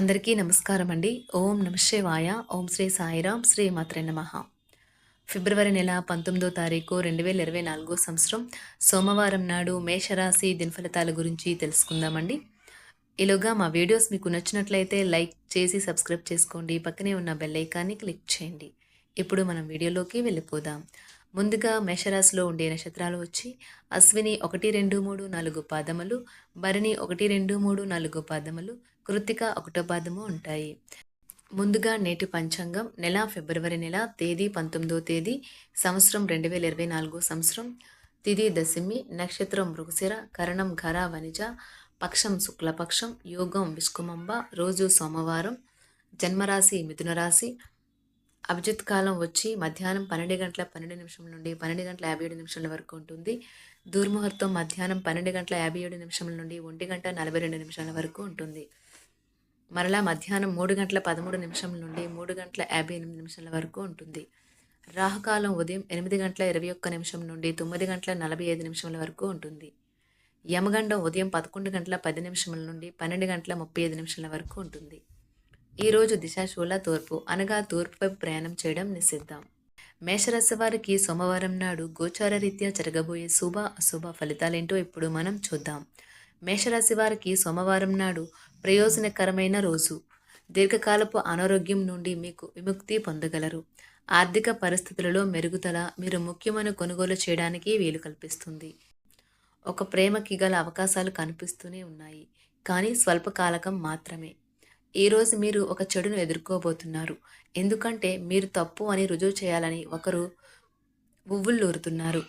అందరికీ నమస్కారం అండి. ఓం నమ శివాయ. ఓం శ్రీ సాయిరామ్ శ్రీ మాత్రే నమ. ఫిబ్రవరి నెల పంతొమ్మిదో తారీఖు రెండు వేల ఇరవై నాలుగో సంవత్సరం. సోమవారం నాడు మేషరాశి దినఫలితాల గురించి తెలుసుకుందామండి. ఈలోగా మా వీడియోస్ మీకు నచ్చినట్లయితే లైక్ చేసి సబ్స్క్రైబ్ చేసుకోండి. పక్కనే ఉన్న బెల్ ఐకాన్ని క్లిక్ చేయండి. ఇప్పుడు మనం వీడియోలోకి వెళ్ళిపోదాం. ముందుగా మేషరాశిలో ఉండే నక్షత్రాలు వచ్చి అశ్విని ఒకటి రెండు మూడు నాలుగు పాదములు భరణి ఒకటి రెండు మూడు నాలుగు పాదములు కృత్తిక ఒకటో పాదము ఉంటాయి. ముందుగా నేటి పంచాంగం నెల ఫిబ్రవరి నెల తేదీ పంతొమ్మిదో తేదీ సంవత్సరం రెండు వేల ఇరవై నాలుగో సంవత్సరం తిది దశమి నక్షత్రం మృగశిర కరణం ఘర వనిజ పక్షం శుక్లపక్షం యోగం విష్కుమంబ రోజు సోమవారం జన్మరాశి మిథునరాశి అభిజిత్ కాలం వచ్చి మధ్యాహ్నం పన్నెండు గంటల పన్నెండు నిమిషం నుండి పన్నెండు గంటల యాభై ఏడు నిమిషాల వరకు ఉంటుంది. దుర్ముహూర్తం మధ్యాహ్నం పన్నెండు గంటల యాభై ఏడు నిమిషాల నుండి ఒంటి గంట నలభై రెండు నిమిషాల వరకు ఉంటుంది. మరలా మధ్యాహ్నం మూడు గంటల పదమూడు నిమిషం నుండి మూడు గంటల యాభై ఎనిమిది నిమిషాల వరకు ఉంటుంది. రాహుకాలం ఉదయం ఎనిమిది గంటల ఇరవై ఒక్క నిమిషం నుండి తొమ్మిది గంటల నలభై ఐదు నిమిషాల వరకు ఉంటుంది. యమగండం ఉదయం పదకొండు గంటల పది నిమిషముల నుండి పన్నెండు గంటల ముప్పై ఐదు నిమిషాల వరకు ఉంటుంది. ఈరోజు దిశాశూల తూర్పు అనగా తూర్పుపై ప్రయాణం చేయడం నిషిద్ధం. మేషరాశి వారికి సోమవారం నాడు గోచార రీత్యా జరగబోయే శుభ అశుభ ఫలితాలేంటో ఇప్పుడు మనం చూద్దాం. మేషరాశి వారికి సోమవారం నాడు ప్రయోజనకరమైన రోజు. దీర్ఘకాలపు అనారోగ్యం నుండి మీకు విముక్తి పొందగలరు. ఆర్థిక పరిస్థితులలో మెరుగుదల మీరు ముఖ్యమైన కొనుగోలు చేయడానికి వీలు కల్పిస్తుంది. ఒక ప్రేమకి గల అవకాశాలు కనిపిస్తూనే ఉన్నాయి. కానీ స్వల్పకాలకం మాత్రమే. ఈరోజు మీరు ఒక చెడును ఎదుర్కోబోతున్నారు. ఎందుకంటే మీరు తప్పు అని రుజువు చేయాలని ఒకరు ఉవ్వుల్లూరుతున్నారు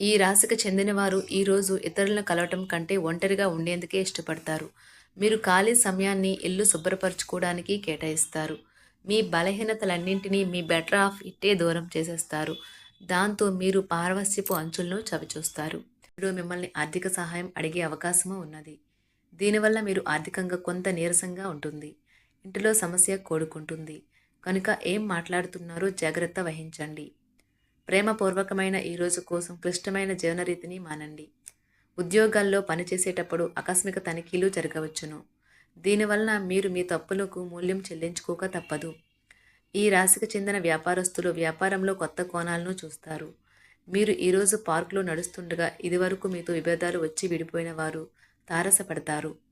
ఈ రాశికి చెందినవారు ఈరోజు ఇతరులను కలవటం కంటే ఒంటరిగా ఉండేందుకే ఇష్టపడతారు. మీరు ఖాళీ సమయాన్ని ఇల్లు శుభ్రపరచుకోవడానికి కేటాయిస్తారు. మీ బలహీనతలన్నింటినీ మీ బెటర్ ఆఫ్ ఇట్టే దూరం చేసేస్తారు. దాంతో మీరు పారవస్యపు అంచులను చవిచూస్తారు. ఇప్పుడు మిమ్మల్ని ఆర్థిక సహాయం అడిగే అవకాశము ఉన్నది. దీనివల్ల మీరు ఆర్థికంగా కొంత నీరసంగా ఉంటుంది. ఇంటిలో సమస్య కోడుకుంటుంది. కనుక ఏం మాట్లాడుతున్నారో జాగ్రత్త వహించండి. ప్రేమపూర్వకమైన ఈ రోజు కోసం క్లిష్టమైన జీవనరీతిని మానండి. ఉద్యోగాల్లో పనిచేసేటప్పుడు ఆకస్మిక తనిఖీలు జరగవచ్చును. దీనివలన మీరు మీ తప్పులకు మూల్యం చెల్లించుకోక తప్పదు. ఈ రాశికి చెందిన వ్యాపారస్తులు వ్యాపారంలో కొత్త కోణాలను చూస్తారు. మీరు ఈరోజు పార్కులో నడుస్తుండగా ఇదివరకు మీతో విభేదాలు వచ్చి విడిపోయిన వారు తారసపడతారు.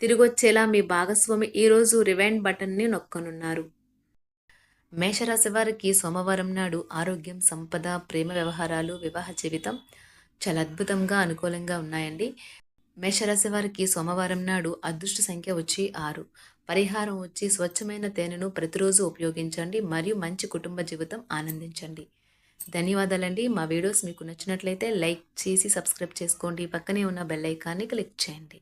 తిరిగొచ్చేలా మీ భాగస్వామి ఈరోజు రివైండ్ బటన్ని నొక్కనున్నారు. మేషరాశి వారికి సోమవారం నాడు ఆరోగ్యం సంపద ప్రేమ వ్యవహారాలు వివాహ జీవితం చాలా అద్భుతంగా అనుకూలంగా ఉన్నాయండి. మేషరాశి వారికి సోమవారం నాడు అదృష్ట సంఖ్య వచ్చి ఆరు. పరిహారం వచ్చి స్వచ్ఛమైన తేనెను ప్రతిరోజు ఉపయోగించండి మరియు మంచి కుటుంబ జీవితం ఆనందించండి. ధన్యవాదాలండి. మా వీడియోస్ మీకు నచ్చినట్లయితే లైక్ చేసి సబ్స్క్రైబ్ చేసుకోండి. పక్కనే ఉన్న బెల్ ఐకాన్ని క్లిక్ చేయండి.